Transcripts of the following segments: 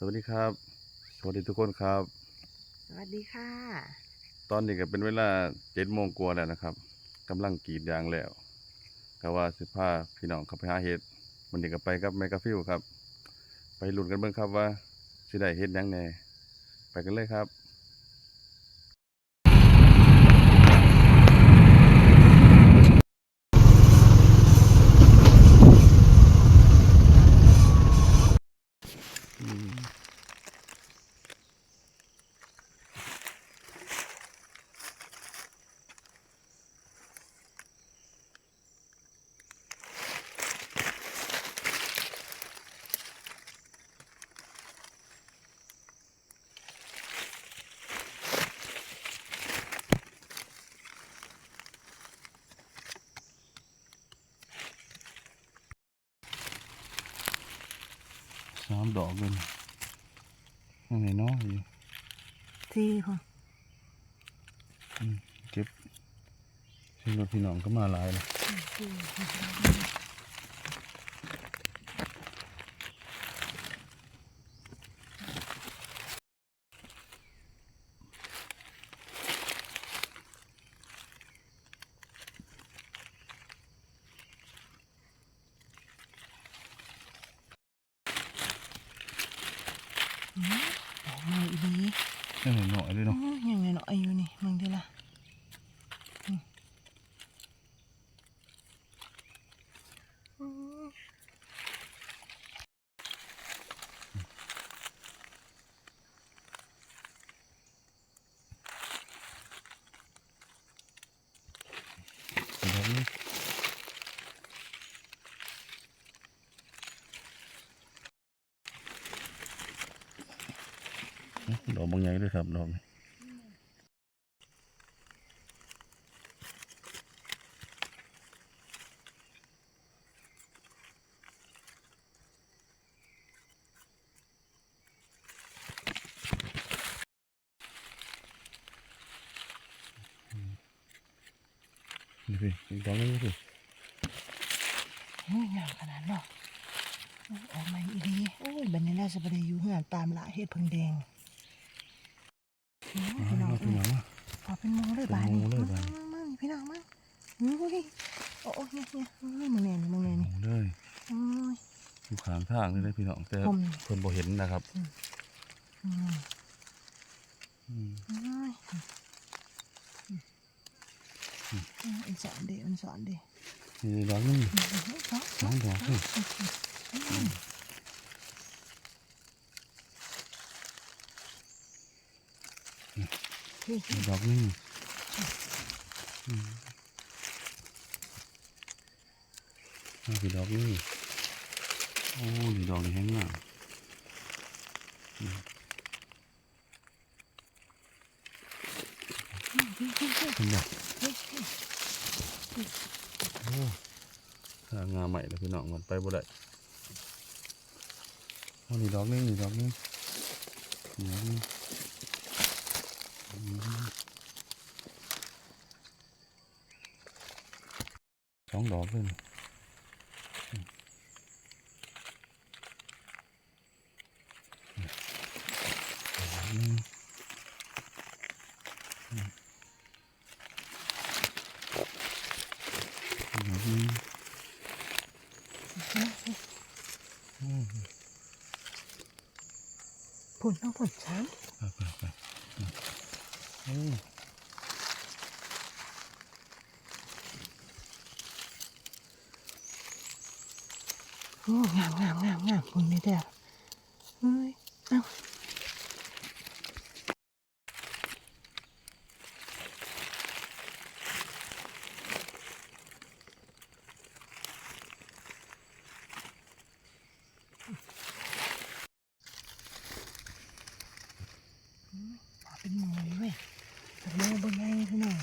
สวัสดีครับ สวัสดีทุกคนครับ สวัสดีค่ะ ตอนนี้ก็เป็นเวลาเจ็ดโมงกว่าแล้วนะครับกำลังกรีดยางแล้วก็ว่าสิพาพี่น้องเข้าไปหาเห็ดมันนี้ก็ไปกับแมกกาฟิลครับ ไปลุ้นกันเบิ่งครับว่าสิได้เห็ดหยังแหน่ไปกันเลยครับ ดอกเลยยังไงเนาะอยู่ที่ค่ะเก็บใช่รถพี่น้องก็มาหลายเลย ดอกไม้อีดียังไงหน่อยเลยอ๋อเนาะยังไงเนาะอายุนี่มึงเดี๋ยวละอืมอืมดอก ดอกบางใหญ่เลยครับดอกนี้นี่พี่อีกดอกนึงนี่พี่ยามขนาดเนาะโอ้ยออกมาอีดีโอ้ยบันนี้น่าจะไปได้อยู่เหือนตามละเฮ็ดเพิงแดง พี่น้องมาพี่น้องมาขอเป็นโมเลยบานนี้เป็นโมเลยบานมึงมึงพี่น้องมึงอุ้ยโอ้ยเนี่ยเนี่ยเอ้ยมึงเนี่ยนี่มึงเนี่ยนี่โอ้เลยโอ้ยอยู่ข้างทางเลยนะพี่น้องแต่ผมเพิ่นบ่เห็นนะครับอืมอืมโอ้ยอันสอนดิอันสอนดินี่ดอกนึงสอนสองดอกนี่นี่ ดอกนึงอืมนี่คือดอกนึงโอ้นี่ดอกนี่แห้งมากอืมเห็นบ่โอ้หางาใหม่แล้วพี่น้องมันไปบ่ได้โอ้นี่ดอกนึงนี่ดอกนึงนี่ดอกนึงอืม สองดอกเลยนี่อืมดอกนึงอืมดอกนึงอืมผลต้องผลช้างไปไปไปโอ้ โอ้ งามงามงามงามคุณนี่เด้อเฮ้ยเอ้าเอาเป็นหมอยเว้ยแต่โมบนไงพี่น้อง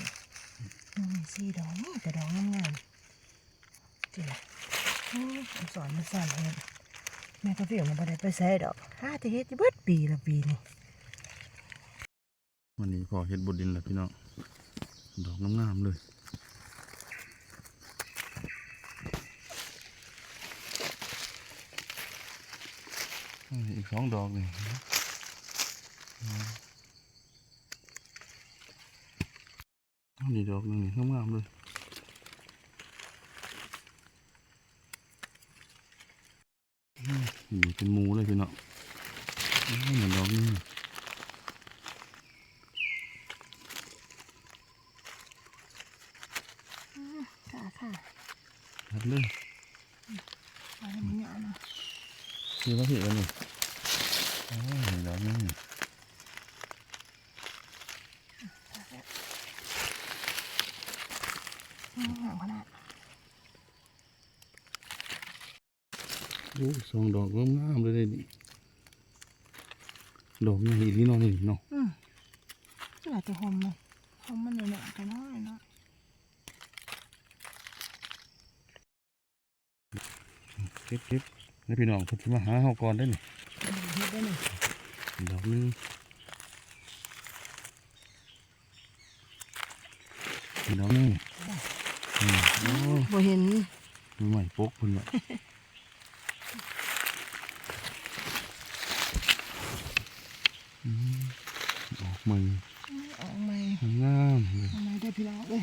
มองสี่ดอกนี่แต่ดอกงามๆจีละโอ้ย อนมาสอนเฮ็ดแม่ก็เฟียวมันบ่ได้ไปใส่ดอกห้าจะเฮ็ดจะเบิดปีละปีนี่วันนี้พอเฮ็ดบดดินแล้วพี่น้องดอกงามๆเลยอีกสองดอกนี่อันนี้ดอกหนึงนี่งามๆเลยอืมนี่ เป็นหมูเลยพี่เนาะอืมเหมือนดอกนี้ค่ะค่ะครับเลยเอาให้มันหยาบนะคือว่าผิดแล้วนี่โอ้ยดอกนี้อืมหยาบขนาด โอ้ยสองดอกงามๆเลยนี่ดอกใหญ่อีหลีเนาะนี่เนาะอืมนี่แหละจะหอมเลยหอมมันหน่อยๆกันน้อยเนาะเก็บเก็บแล้วพี่น้องเพิ่นสิมาหาเฮาก่อนได้นี่เฮ็ดได้หนึ่งดอกหนึงอีกดอกหนึงอืมโอ้ยบ่เห็นมือใหม่ปกเพิ่นว่ะอืมออกใหม่ ออกมา งามเลย ออกมาได้พี่น้องเลย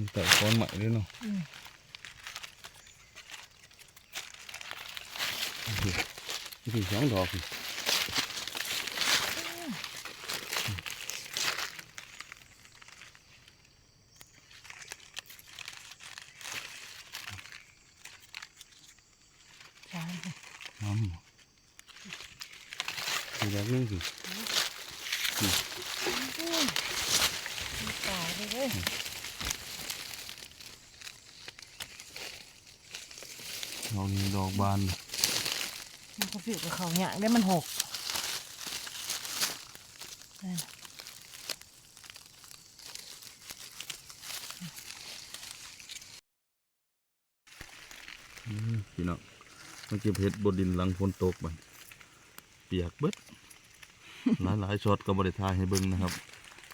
มีแต่ก้อนใหม่ด้วยเนาะอืมนี่ถึง สองดอกนี่ใช่งามอีกดอกหนึงสิตายเลยเว้ยดอกนี้ดอกบานเลยมันก็ฟิวกับเขาหยางได้มันหกนั่นอืมพี่น้องมันเก็บเห็ดบนดินหลังฝนตกบันเปียกเบิดหลายหลายๆช็อตก็บริทายให้เบิ่งนะครับ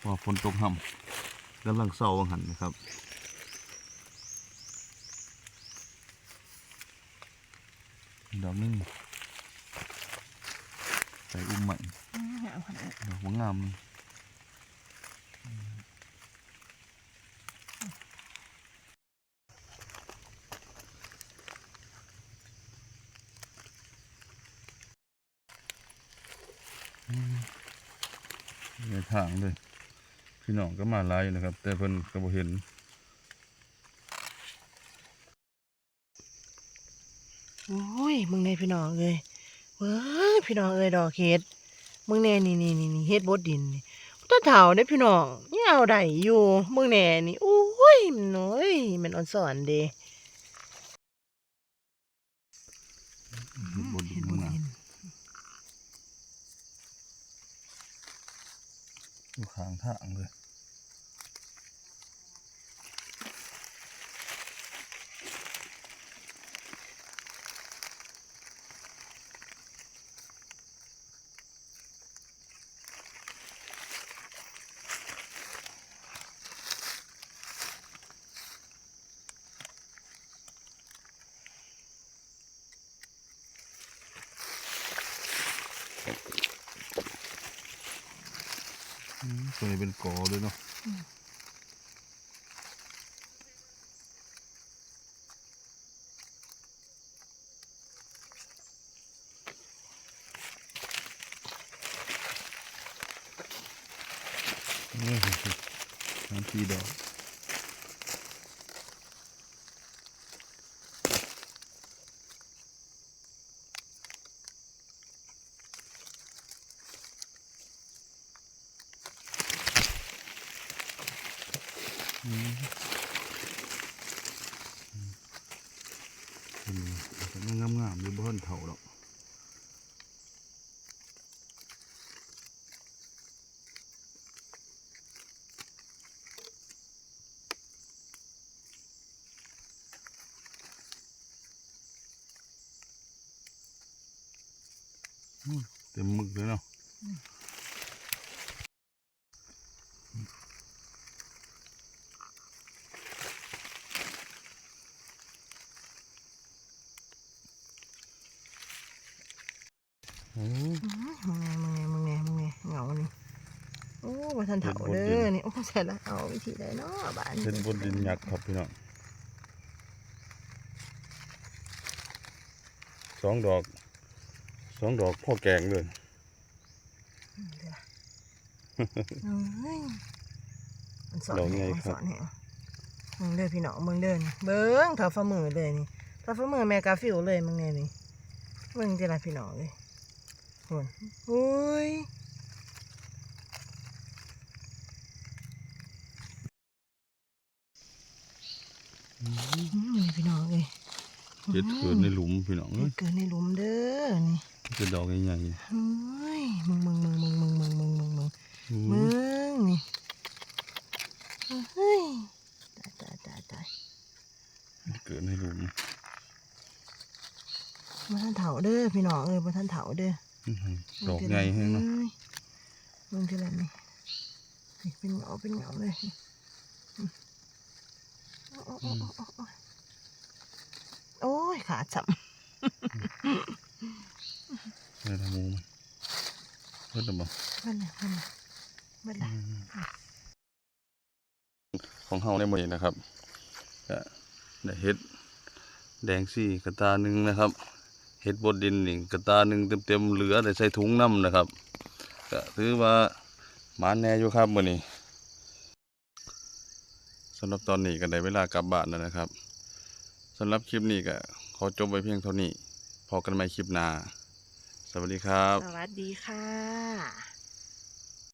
ว่าฝนตกห่ำกำลังเศร้าหันนะครับ ดอกนึงใส่อุ้มใหม่หยขนาดอกว่างามในทางเลยพี่น้องก็มาหลายอยู่นะครับ แต่เพิ่นก็บ่เห็น โอ้ย มึงในพี่น้องเลยเว้ยพี่น้องเอ้ยดอกเห็ดมึงแน่นี่นี่นี่นี่เฮ็ดบดดินนี่ต้นเถาได้พี่น้องนี่เอาได้อยู่มึงแน่นี่โอ้ยมันน้อยมันอ่อนสอนเด้เห็ดบดดินอยู่ข้างทางเลย ตัวนี้เป็นกอเลยเนาะนี่คือน้ำพีดอกอื มันงามๆอยู่บ้านเถาหรอกเต็มมึกเลยเนาะ มึงไงมึงไงมึงไงมึงไงเงานี่โอ้มาทันเถาเด้อนี่โอ้เสร็จแล้วเอาวิธีได้เนาะบ้านเส้นบนดินหยักครับพี่น้องสองดอกสองดอกพ่อแกงเลยมันสอนไงครับมึงเดินพี่น้องมึงเดินเบิ้งเถ้าฝ่ามือเลยนี่เถ้าฝ่ามือแม่กาฟิวเลยมึงไงนี่มึงจะอะไรพี่น้องเลย โหนอุ้ยอืมนี่พี่น้องเลยเจ็ดเกิดในหลุมพี่น้องเห็เอ้ดยเกิดในหลุมเด้อนี่เป็นดอกใหญ่เฮ้ยมึงมึงมึงมึงมึงมึงมึงมึงมึงๆอู้มึงนี่เฮ้ยตายตายตายตายเกิดในหลุมมาท่านเถาเด้อพี่น้องเอ้ยมาท่านเถาเด้ออื้อหือ ดอกใหญ่แห้งเนาะอ้ยมึงจะอะไรนี่นี่เป็นเหงาเป็นเหงาเลยอืมโอ้โอ้โอ้โอ้โอ้โอ้ยขาจับในทางมูมันเพิ่นจะบอกมันเลยมันเลยมันเลยของเฮาในหมดนี้นะครับก็ได้เห็ดแดงซี่กระตาหนึ่งนะครับ เห็ดบดดินนี่กระตาหนึ่งเต็มๆเหลือได้ใส่ถุงน้ำนะครับก็ถือว่าหมานแน่อยู่ครับมื่อนี้สำหรับตอนนี้ก็ได้เวลากลับบ้านแล้วนะครับสำหรับคลิปนี้ก็ขอจบไว้เพียงเท่านี้ พอกันใหม่คลิปหน้า สวัสดีครับ สวัสดีค่ะ